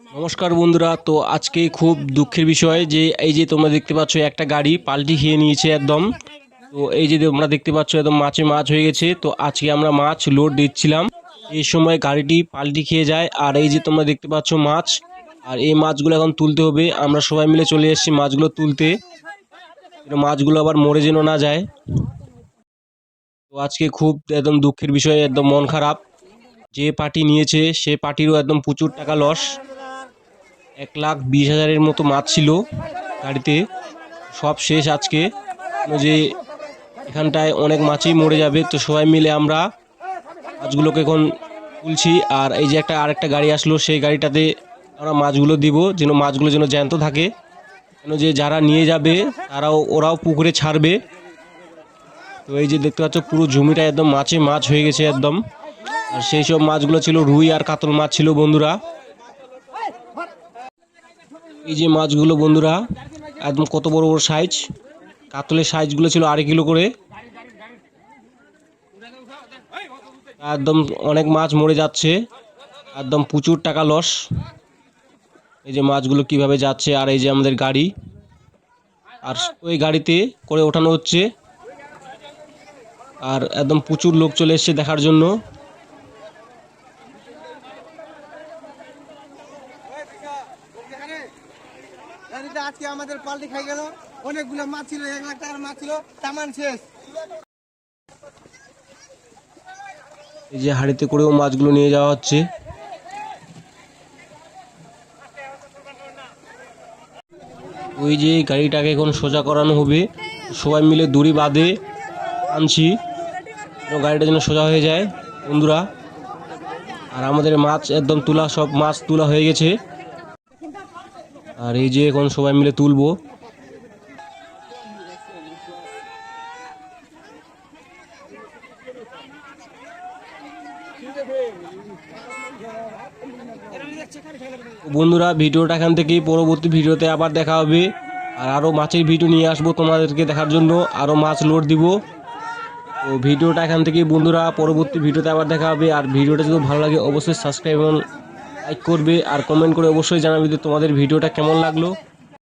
নমস্কার বন্ধুরা, তো আজকে খুব দুঃখের বিষয় যে এই যে তোমরা দেখতে পাচ্ছ, একটা গাড়ি পাল্টি খেয়ে নিয়েছে একদম। তো এই যে তোমরা দেখতে পাচ্ছ, একদম মাছে মাছ হয়ে গেছে। তো আজকে আমরা মাছ লোড দিচ্ছিলাম। এই সময় গাড়িটি পাল্টি খেয়ে যায়। আর এই যে তোমরা দেখতে পাচ্ছ মাছ, আর এই মাছগুলো এখন তুলতে হবে। আমরা সবাই মিলে চলে এসেছি মাছগুলো তুলতে। মাছগুলো আবার মরে যেন না যায়। তো আজকে খুব একদম দুঃখের বিষয়, একদম মন খারাপ। যে পার্টি নিয়েছে, সে পার্টিরও একদম প্রচুর টাকা লস। এক লাখ বিশ হাজারের মতো মাছ ছিল গাড়িতে। সব শেষ আজকে। যে এখানটায় অনেক মাছই মরে যাবে। তো সবাই মিলে আমরা মাছগুলোকে এখন তুলছি। আর এই যে একটা আরেকটা গাড়ি আসলো, সেই গাড়িটাতে আমরা মাছগুলো দিব, যেন মাছগুলো যেন জ্যান্ত থাকে। কেন যে যারা নিয়ে যাবে, তারাও, ওরাও পুকুরে ছাড়বে। তো এই যে দেখতে পাচ্ছ, পুরো জমিটা একদম মাছে মাছ হয়ে গেছে একদম। আর সেই সব মাছগুলো ছিল রুই আর কাতল মাছ ছিল বন্ধুরা। এই যে মাছগুলো বন্ধুরা, একদম কত বড় বড় সাইজ কাতলের সাইজগুলো ছিল আড়াই কিলো করে। একদম অনেক মাছ মরে যাচ্ছে। একদম প্রচুর টাকা লস এই যে মাছগুলো কীভাবে যাচ্ছে আর এই যে আমাদের গাড়ি। আর ওই গাড়িতে করে ওঠানো হচ্ছে। আর একদম প্রচুর লোক চলে এসছে দেখার জন্য। গাড়িটা আজকে আমাদের পাল্টি খাই গেল। অনেকগুলো মাছ ছিল, এক লাখ টাকার মাছ ছিল তামান শেষ। এই যে হাড়িতে করেও মাছগুলো নিয়ে যাওয়া হচ্ছে। ওই যে গাড়িটাকে এখন সোজা করানো হবে। সবাই মিলে দড়ি বাঁধে, আনছি। গাড়িটা যেন সোজা হয়ে যায়, বন্ধুরা। আর আমাদের মাছ একদম তোলা, সব মাছ তোলা হয়ে গেছে। আর এই যে এখন সবাই মিলে তুলবো। বন্ধুরা, ভিডিওটা এখান থেকেই পরবর্তী ভিডিওতে আবার দেখা হবে। আর আরও মাছের ভিডিও নিয়ে আসব তোমাদেরকে দেখার জন্য। আরও মাছ লোড দিব। তো ভিডিওটা এখান থেকেই বন্ধুরা, পরবর্তী ভিডিওতে আবার দেখা হবে। আর ভিডিওটা যদি ভালো লাগে, অবশ্যই সাবস্ক্রাইব এবং লাইক করবে আর কমেন্ট করে অবশ্যই জানাবে যে তোমাদের ভিডিওটা কেমন লাগল।